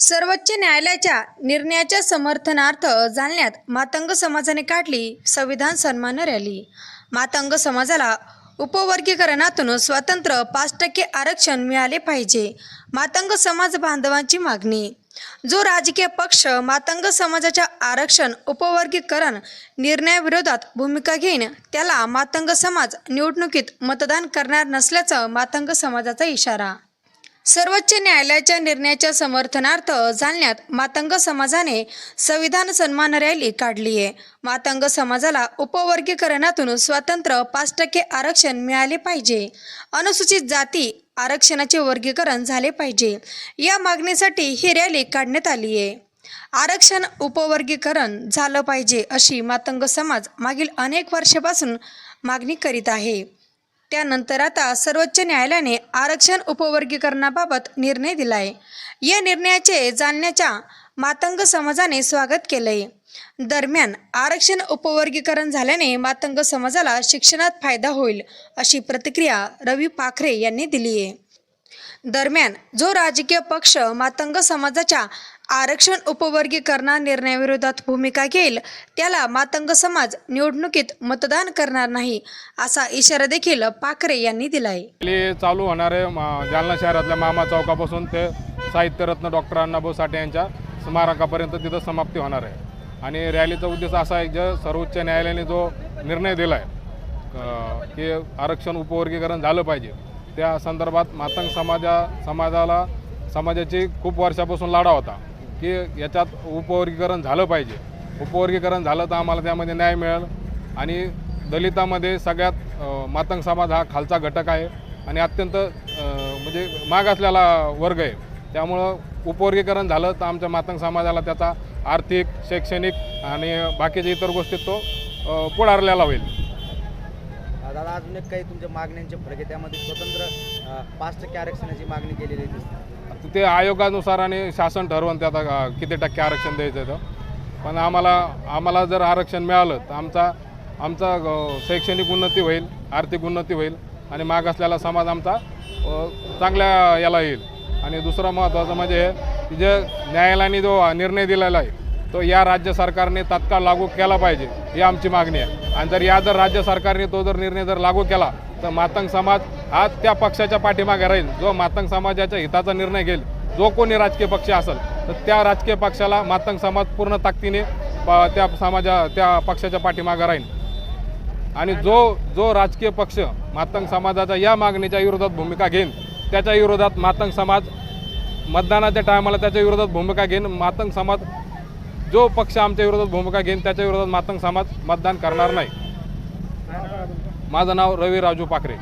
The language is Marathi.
सर्वोच्च न्यायालयाच्या निर्णयाच्या समर्थनार्थ जालन्यात मातंग समाजाने काढली संविधान सन्मान रॅली. मातंग समाजाला उपवर्गीकरणातून स्वतंत्र पाच टक्के आरक्षण मिळाले पाहिजे मातंग समाज बांधवांची मागणी. जो राजकीय पक्ष मातंग समाजाच्या आरक्षण उपवर्गीकरण निर्णयाविरोधात भूमिका घेईन त्याला मातंग समाज निवडणुकीत मतदान करणार नसल्याचं मातंग समाजाचा इशारा. सर्वोच्च न्यायालयाच्या निर्णयाच्या समर्थनार्थ जालन्यात मातंग समाजाने संविधान सन्मान रॅली काढली आहे. मातंग समाजाला उपवर्गीकरणातून स्वतंत्र पाच टक्के आरक्षण मिळाले पाहिजे. अनुसूचित जाती आरक्षणाचे वर्गीकरण झाले पाहिजे. या मागणीसाठी ही रॅली काढण्यात आली आहे. आरक्षण उपवर्गीकरण झालं पाहिजे अशी मातंग समाज मागील अनेक वर्षापासून मागणी करीत आहे. त्यानंतर आता सर्वोच्च न्यायालयाने आरक्षण उपवर्गीकरणाबाबत निर्णय दिलाय. या निर्णयाचे जाणण्याच्या मातंग समाजाने स्वागत केलंय. दरम्यान आरक्षण उपवर्गीकरण झाल्याने मातंग समाजाला शिक्षणात फायदा होईल अशी प्रतिक्रिया रवी पाखरे यांनी दिली आहे दरम्यान जो राजकीय पक्ष मातंग समाजाच्या आरक्षण उपवर्गीकरणा निर्णयाविरोधात भूमिका घेईल. त्याला मातंग समाज निवडणुकीत मतदान करणार नाही असा इशारा देखील पाखरे यांनी दिलाय. चालू होणार आहे मा- जालना शहरातल्या मामा चौकापासून ते साहित्यरत्न डॉक्टर अण्णाभाऊ साठे यांच्या स्मारकापर्यंत तिथं समाप्ती होणार आहे. आणि रॅलीचा उद्देश असा आहे जे सर्वोच्च न्यायालयाने जो निर्णय दिला आहे की आरक्षण उपवर्गीकरण झालं पाहिजे. त्या संदर्भात मातंग समाजा समाजाला समाजाची खूप वर्षापासून लाडा होता. की याच्यात उपवर्गीकरण झालं पाहिजे. उपवर्गीकरण झालं तर आम्हाला त्यामध्ये न्याय मिळेल. आणि दलितामध्ये सगळ्यात मातंग समाज हा खालचा घटक आहे. आणि अत्यंत म्हणजे मागासलेला वर्ग आहे. त्यामुळं उपवर्गीकरण झालं तर आमच्या मातंग समाजाला त्याचा आर्थिक शैक्षणिक आणि बाकीच्या इतर गोष्टीत तो पुढारलेला होईल. दादा अजून एक काही तुमच्या मागण्यांचे फरक आहे. त्यामध्ये स्वतंत्र पाच टक्के आरक्षणाची मागणी केलेली दिसते. ते आयोगानुसार आणि शासन ठरवून त्यात अ, किती टक्के आरक्षण द्यायचं तर पण आम्हाला आम्हाला जर आरक्षण मिळालं तर आमचा आमचा शैक्षणिक उन्नती होईल आर्थिक उन्नती होईल आणि मागासलेला समाज आमचा चांगल्या याला येईल. आणि दुसरं महत्त्वाचं म्हणजे हे की जे न्यायालयाने जो निर्णय दिलेला आहे तो या राज्य सरकारने तात्काळ लागू केला पाहिजे ही आमची मागणी आहे. आणि जर या जर राज्य सरकारने तो जर निर्णय जर लागू केला तर मातंग समाज हा त्या पक्षाच्या पाठीमागे राहील. जो मातंग समाजाच्या हिताचा निर्णय घेईल जो कोणी राजकीय पक्ष असेल तर त्या राजकीय पक्षाला मातंग समाज पूर्ण ताकदीने प- त्या समाजा त्या पक्षाच्या पाठीमागे राहील. आणि जो जो राजकीय पक्ष मातंग समाजाच्या या मागणीच्या विरोधात भूमिका घेईन त्याच्या विरोधात मातंग समाज मतदानाच्या टायमाला त्याच्या विरोधात भूमिका घेईन. मातंग समाज जो पक्ष आमच्या विरोधात भूमिका घेईन त्याच्या विरोधात मातंग समाज मतदान करणार नाही. माझं नाव रवी राजू पाखरे